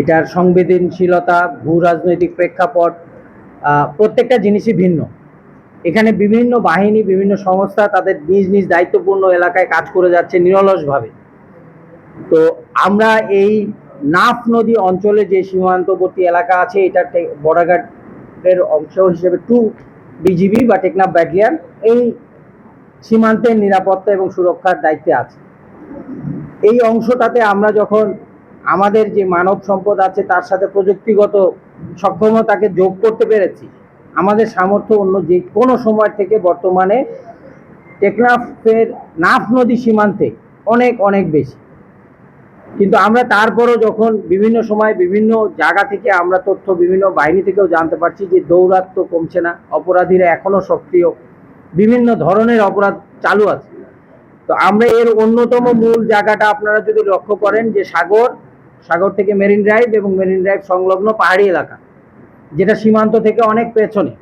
এটার সংবেদনশীলতা, ভূ রাজনৈতিক প্রেক্ষাপট প্রত্যেকটা জিনিসই ভিন্ন। এখানে বিভিন্ন বাহিনী, বিভিন্ন সংস্থা তাদের নিজ নিজ দায়িত্বপূর্ণ এলাকায় কাজ করে যাচ্ছে নিরলসভাবে। তো আমরা এই নাফ নদী অঞ্চলে যে সীমান্তবর্তী এলাকা আছে, এটা বর্ডার অংশ হিসেবে টু বিজিবি বা টেকনাফ ব্যাটালিয়ান এই সীমান্তের নিরাপত্তা এবং সুরক্ষার দায়িত্বে আছে। এই অংশটাতে আমরা যখন আমাদের যে মানব সম্পদ আছে, তার সাথে প্রযুক্তিগত সক্ষমতাকে যোগ করতে পেরেছি। আমাদের সামর্থ্য অন্য যে কোনো সময় থেকে বর্তমানে টেকনাফের নাফ নদী সীমান্তে অনেক অনেক বেশি। কিন্তু আমরা তারপরও যখন বিভিন্ন সময় বিভিন্ন জায়গা থেকে আমরা তথ্য, বিভিন্ন বাহিনী থেকেও জানতে পারছি যে দৌরাত্ম কমছে না, অপরাধীরা এখনও সক্রিয়। বিভিন্ন ধরনের অপরাধ চালু আছে। তো আমরা এর অন্যতম মূল জায়গাটা আপনারা যদি লক্ষ্য করেন যে সাগর সাগর থেকে মেরিন ড্রাইভ এবং মেরিন ড্রাইভ সংলগ্ন পাহাড়ি এলাকা, যেটা সীমান্ত থেকে অনেক পেছনে।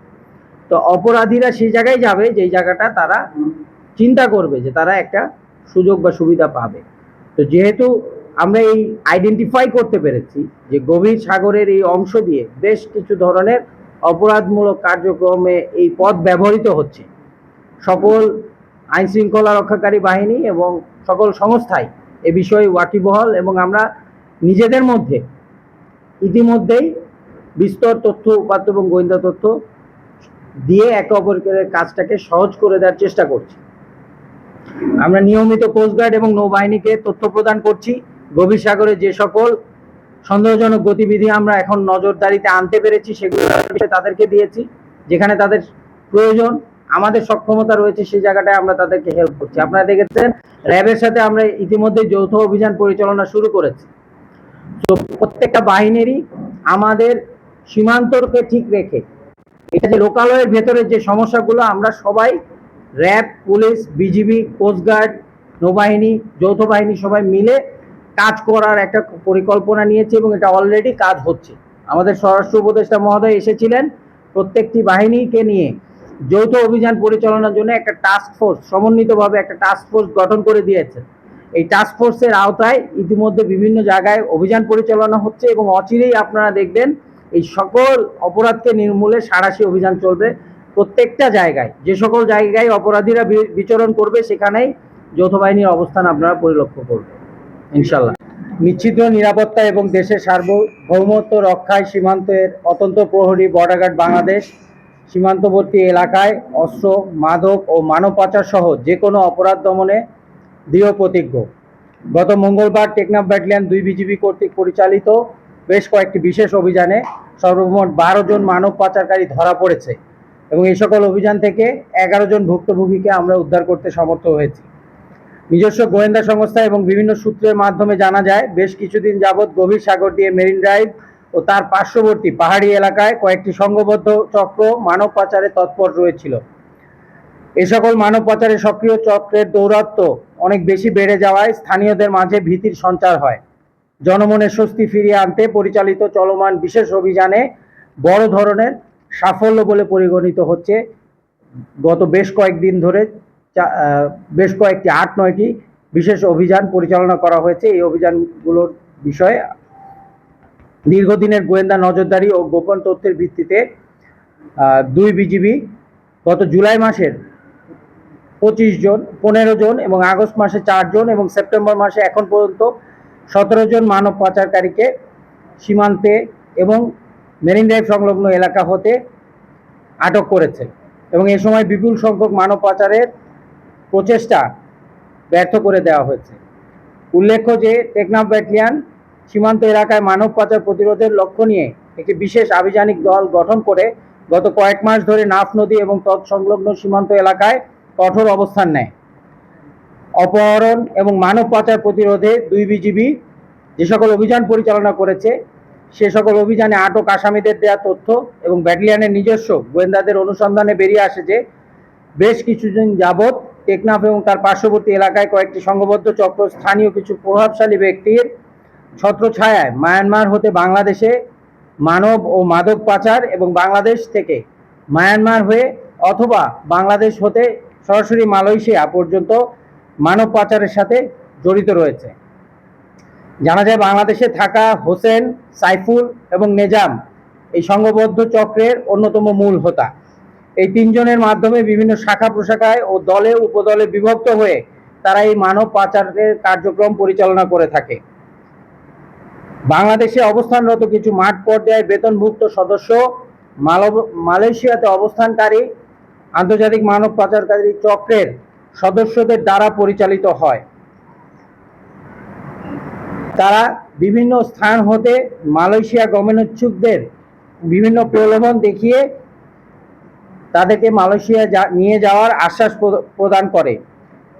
তো অপরাধীরা সেই জায়গায় যাবে, যেই জায়গাটা তারা চিন্তা করবে যে তারা একটা সুযোগ বা সুবিধা পাবে। তো যেহেতু আমরা এই আইডেন্টিফাই করতে পেরেছি যে গভীর সাগরের এই অংশ দিয়ে বেশ কিছু ধরনের অপরাধমূলক কার্যক্রমে এই পথ ব্যবহৃত হচ্ছে। সকল আইন শৃঙ্খলা রক্ষাকারী বাহিনী এবং সকল সংস্থাই এ বিষয়ে ওয়াকিবহল এবং আমরা নিজেদের মধ্যে ইতিমধ্যেই বিস্তর তথ্য, উপাত্ত এবং গোয়েন্দা তথ্য দিয়ে একে অপরের কাজটাকে সহজ করে দেওয়ার চেষ্টা করছি। আমরা নিয়মিত কোস্টগার্ড এবং নৌবাহিনীকে তথ্য প্রদান করছি। গভীর সাগরে যে সকল সন্দেহজনক গতিবিধি আমরা এখন নজরদারিতে আনতে পেরেছি, সেগুলো তাদেরকে দিয়েছি, যেখানে তাদের প্রয়োজন, আমাদের সক্ষমতা রয়েছে, সেই জায়গাটায় আমরা তাদেরকে হেল্প করছি। আপনারা দেখেছেন, র্যাবের সাথে আমরা ইতিমধ্যে যৌথ অভিযান পরিচালনা শুরু করেছি। তো প্রত্যেকটা বাহিনীরই আমাদের সীমান্তকে ঠিক রেখে, এটা যে লোকালয়ের ভেতরে যে সমস্যাগুলো, আমরা সবাই র্যাব, পুলিশ, বিজিবি কোস্টগার্ড নৌবাহিনী, যৌথ বাহিনী সবাই মিলে কাজ করার একটা পরিকল্পনা নিয়েছে এবং এটা অলরেডি কাজ হচ্ছে। আমাদের স্বরাষ্ট্র উপদেষ্টা মহোদয় এসেছিলেন প্রত্যেকটি বাহিনীকে নিয়ে যৌথ অভিযান পরিচালনার জন্য একটা টাস্ক ফোর্স সমন্বিতভাবে একটা টাস্ক ফোর্স গঠন করে দিয়েছে এই টাস্ক ফোর্সের আওতায় ইতিমধ্যে বিভিন্ন জায়গায় অভিযান পরিচালনা হচ্ছে এবং অচিরেই আপনারা দেখবেন এই সকল অপরাধকে নির্মূলে সারাশি অভিযান চলবে। প্রত্যেকটা জায়গায়, যে সকল জায়গায় অপরাধীরা বিচরণ করবে, সেখানেই যৌথ বাহিনীর অবস্থান আপনারা পরিলক্ষ্য করবেন। ইনশাল্লাহ নিশ্চিত নিরাপত্তা এবং দেশের সার্বভৌমত্ব রক্ষায় সীমান্তের অত্যন্ত প্রহরী বর্ডার গার্ড বাংলাদেশ, সীমান্তবর্তী এলাকায় অস্ত্র, মাদক ও মানব পাচার সহ যে কোনো অপরাধ দমনে দৃঢ় প্রতিজ্ঞ। গত মঙ্গলবার টেকনাফ ব্যাটালিয়ন দুই বিজিবি কর্তৃক পরিচালিত বেশ কয়েকটি বিশেষ অভিযানে সর্বমোট বারো জন মানব পাচারকারী ধরা পড়েছে এবং এই সকল অভিযান থেকে এগারো জন ভুক্তভোগীকে আমরা উদ্ধার করতে সমর্থ হয়েছি। নিজস্ব গোয়েন্দা সংস্থা এবং বিভিন্ন সূত্রের মাধ্যমে জানা যায়, বেশ কিছুদিন যাবৎ গভীর সাগর দিয়ে মেরিন ড্রাইভ ও তার পার্শ্ববর্তী পাহাড়ি এলাকায় কয়েকটি সংঘবদ্ধ চক্র মানব পাচারে তৎপর রয়েছিল। এ সকল মানব পাচারে সক্রিয় চক্রের দৌরাত্ম অনেক বেশি বেড়ে যাওয়ায় স্থানীয়দের মাঝে ভীতির সঞ্চার হয়। জনমনের স্বস্তি ফিরিয়ে আনতে পরিচালিত চলমান বিশেষ অভিযানে বড় ধরনের সাফল্য বলে পরিগণিত হচ্ছে। গত বেশ কয়েকদিন ধরে বেশ কয়েকটি আট, নয়টি বিশেষ অভিযান পরিচালনা করা হয়েছে। এই অভিযানগুলোর বিষয়ে দীর্ঘদিনের গোয়েন্দা নজরদারি ও গোপন তথ্যের ভিত্তিতে দুই বিজিবি গত জুলাই মাসের পঁচিশ জন, পনেরো জন এবং আগস্ট মাসে চারজন এবং সেপ্টেম্বর মাসে এখন পর্যন্ত সতেরো জন মানব পাচারকারীকে সীমান্তে এবং মেরিন ড্রাইভ সংলগ্ন এলাকা হতে আটক করেছে এবং এ সময় বিপুল সংখ্যক মানব পাচারের প্রচেষ্টা ব্যর্থ করে দেওয়া হয়েছে। উল্লেখ্য যে টেকনাফ ব্যাটালিয়ান সীমান্ত এলাকায় মানব পাচার প্রতিরোধের লক্ষ্য নিয়ে একটি বিশেষ আভিযানিক দল গঠন করে গত কয়েক মাস ধরে নাফ নদী এবং তৎসংলগ্ন সীমান্ত এলাকায় কঠোর অবস্থান নেয়। অপহরণ এবং মানব পাচার প্রতিরোধে দুই বিজিবি যে সকল অভিযান পরিচালনা করেছে, সে সকল অভিযানে আটক আসামিদের দেওয়া তথ্য এবং ব্যাটালিয়ানের নিজস্ব গোয়েন্দাদের অনুসন্ধানে বেরিয়ে আসে যে, বেশ কিছুদিন যাবৎ টেকনাফ এবং তার পার্শ্ববর্তী এলাকায় কয়েকটি সংঘবদ্ধ চক্র স্থানীয় কিছু প্রভাবশালী ব্যক্তির ছত্রছায়ায় মায়ানমার হতে বাংলাদেশে মানব ও মাদক পাচার এবং বাংলাদেশ থেকে মায়ানমার হয়ে অথবা বাংলাদেশ হতে সরাসরি মালয়েশিয়া পর্যন্ত মানব পাচারের সাথে জড়িত রয়েছে। জানা যায় বাংলাদেশে থাকা হোসেন, সাইফুল এবং নেজাম এই সংঘবদ্ধ চক্রের অন্যতম মূল হোতা। এই তিনজনের মাধ্যমে বিভিন্ন শাখা প্রশাখায় ও দলে উপদলে বিভক্ত হয়ে তারা এই মানব পাচারের কার্যক্রম পরিচালনা করে থাকে। বাংলাদেশে অবস্থানরত কিছু মাঠ পর্যায়ে বেতনভুক্ত সদস্য মালয়েশিয়াতে অবস্থানকারী আন্তর্জাতিক মানব পাচারকারী চক্রের সদস্যদের দ্বারা পরিচালিত হয়। তারা বিভিন্ন স্থান হতে মালয়েশিয়া গমনোচ্ছুকদের বিভিন্ন প্রলোভন দেখিয়ে তাদেরকে মালয়েশিয়া নিয়ে যাওয়ার আশ্বাস প্র- প্রদান করে।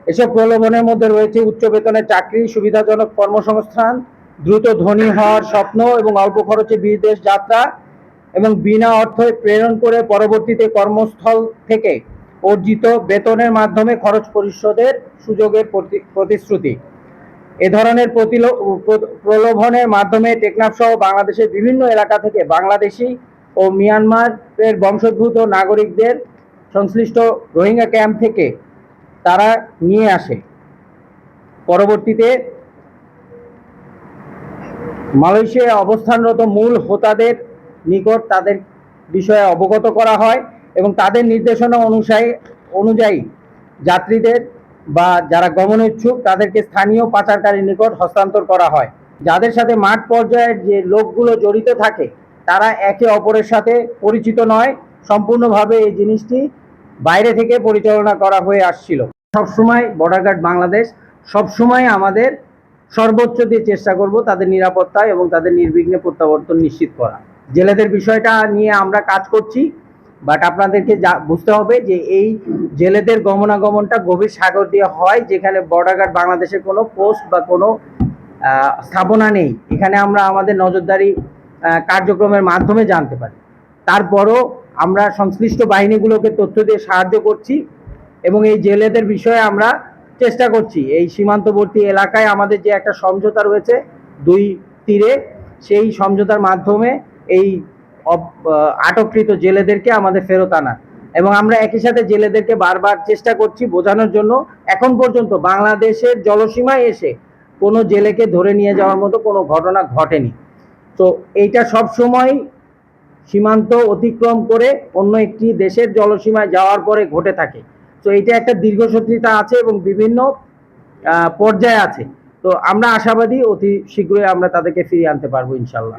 এসব প্রলোভনের মধ্যে রয়েছে উচ্চ বেতনের চাকরি, সুবিধাজনক কর্মসংস্থান, দ্রুত ধনী হওয়ার স্বপ্ন এবং অল্প খরচে বিদেশ যাত্রা এবং বিনা অর্থে প্রেরণ করে পরবর্তীতে কর্মস্থল থেকে অর্জিত বেতনের মাধ্যমে খরচ পরিশোধের সুযোগের প্রতি- প্রতিশ্রুতি। এ ধরনের প্রলোভনের মাধ্যমে টেকনাফ সহ বাংলাদেশের বিভিন্ন এলাকা থেকে বাংলাদেশি ও মিয়ানমারের বংশোদ্ভূত নাগরিকদের সংশ্লিষ্ট রোহিঙ্গা ক্যাম্প থেকে তারা নিয়ে আসে। পরবর্তীতে মালয়েশিয়ায় অবস্থানরত মূল হোতাদের নিকট তাদের বিষয়ে অবগত করা হয় এবং তাদের নির্দেশনা অনুসারে অনুযায়ী যাত্রীদের বা যারা গমন ইচ্ছুক তাদেরকে স্থানীয় পাচারকারীর নিকট হস্তান্তর করা হয়। যাদের সাথে মাঠ পর্যায়ের যে লোকগুলো জড়িত থাকে, তারা একে অপরের সাথে পরিচিত নয়। সম্পূর্ণভাবে এই জিনিসটি বাইরে থেকে পরিচালনা করা হয়ে আসছিল। সবসময় বর্ডার গার্ড বাংলাদেশ সবসময় আমাদের সর্বোচ্চ দিয়ে চেষ্টা করব তাদের নিরাপত্তা এবং তাদের নির্বিঘ্নে প্রত্যাবর্তন নিশ্চিত করা জেলেদের বিষয়টা নিয়ে আমরা কাজ করছি বাট আপনাদেরকে যা, বুঝতে হবে যে এই জেলেদের গমনাগমনটা গভীর সাগর দিয়ে হয়, যেখানে বর্ডার গার্ড বাংলাদেশের কোনো পোস্ট বা কোনো স্থাপনা নেই। এখানে আমরা আমাদের নজরদারি কার্যক্রমের মাধ্যমে জানতে পারি। তারপরও আমরা সংশ্লিষ্ট বাহিনীগুলোকে তথ্য দিয়ে সাহায্য করছি এবং এই জেলেদের বিষয়ে আমরা চেষ্টা করছি। এই সীমান্তবর্তী এলাকায় আমাদের যে একটা সমঝোতা রয়েছে, দুই তীরে, সেই সমঝোতার মাধ্যমে এই আটককৃত জেলেদেরকে আমাদের ফেরত আনা। এবং আমরা একই সাথে জেলেদেরকে বারবার চেষ্টা করছি বোঝানোর জন্য, এখন পর্যন্ত বাংলাদেশের জলসীমায় এসে কোনো জেলেকে ধরে নিয়ে যাওয়ার মতো কোনো ঘটনা ঘটেনি। তো এইটা সব সময় সীমান্ত অতিক্রম করে অন্য একটি দেশের জলসীমায় যাওয়ার পরে ঘটে থাকে। তো এটা একটা দীর্ঘসূত্রিতা আছে এবং বিভিন্ন পর্যায়ে আছে। তো আমরা আশাবাদী অতি শীঘ্রই আমরা তাদেরকে ফিরিয়ে আনতে পারব ইনশাল্লাহ